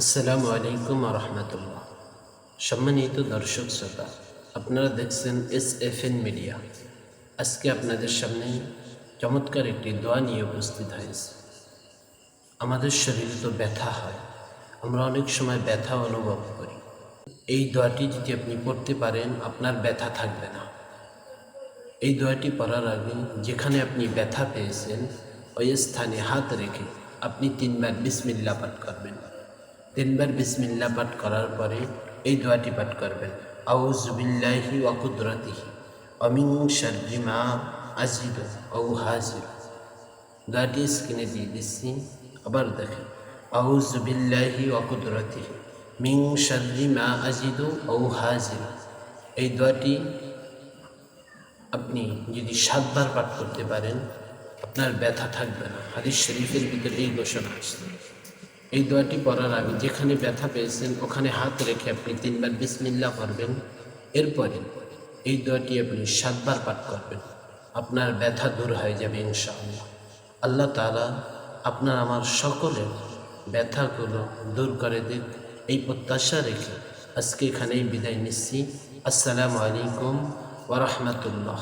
আসসালামু আলাইকুম রহমতুল্লাহ সম্মানিত দর্শক শ্রোতা, আপনারা দেখছেন এস এফ এন মিডিয়া। আজকে আপনাদের সামনে চমৎকার একটি দোয়া নিয়ে উপস্থিত হয়েছে। আমাদের শরীরে তো ব্যথা হয়, আমরা অনেক সময় ব্যথা অনুভব করি। এই দোয়াটি যদি আপনি পড়তে পারেন, আপনার ব্যথা থাকবে না। এই দোয়াটি পড়ার আগে যেখানে আপনি ব্যথা পেয়েছেন, ওই স্থানে হাত রেখে আপনি তিনবার বিসমিল্লা পাঠ করবেন। তিনবার বিসমিল্লা পাঠ করার পরে এই দোয়াটি পাঠ করবেন। আউজবিল্লাহি ওয়াকুদরতিহি অমিং শারিমা আজিদ ও হাজির। দোয়াটি স্ক্রিনে দিয়ে দিচ্ছি, আবার দেখেন। আউজবিল্লাহি ওয়াকুদরতিহি মিং শারিমা আজিদ ও হাজির। এই দোয়াটি আপনি যদি সাতবার পাঠ করতে পারেন, আপনার ব্যথা থাকবে না। হাদিস শরীফের ভিতরে এই ঘোষণা আসছে। এই দোয়াটি পড়ার আগে যেখানে ব্যথা পেয়েছেন, ওখানে হাত রেখে আপনি তিনবার বিসমিল্লা করবেন। এরপরে এই দোয়াটি আপনি সাতবার পাঠ করবেন। আপনার ব্যথা দূর হয়ে যাবে ইনশাআল্লাহ। আল্লাহ তাআলা আপনার আমার সকলের ব্যথাগুলো দূর করে দিক। এই প্রত্যাশা রেখে আজকে এখানেই বিদায় নিচ্ছি। আসসালামু আলাইকুম ওরহমতুল্লাহ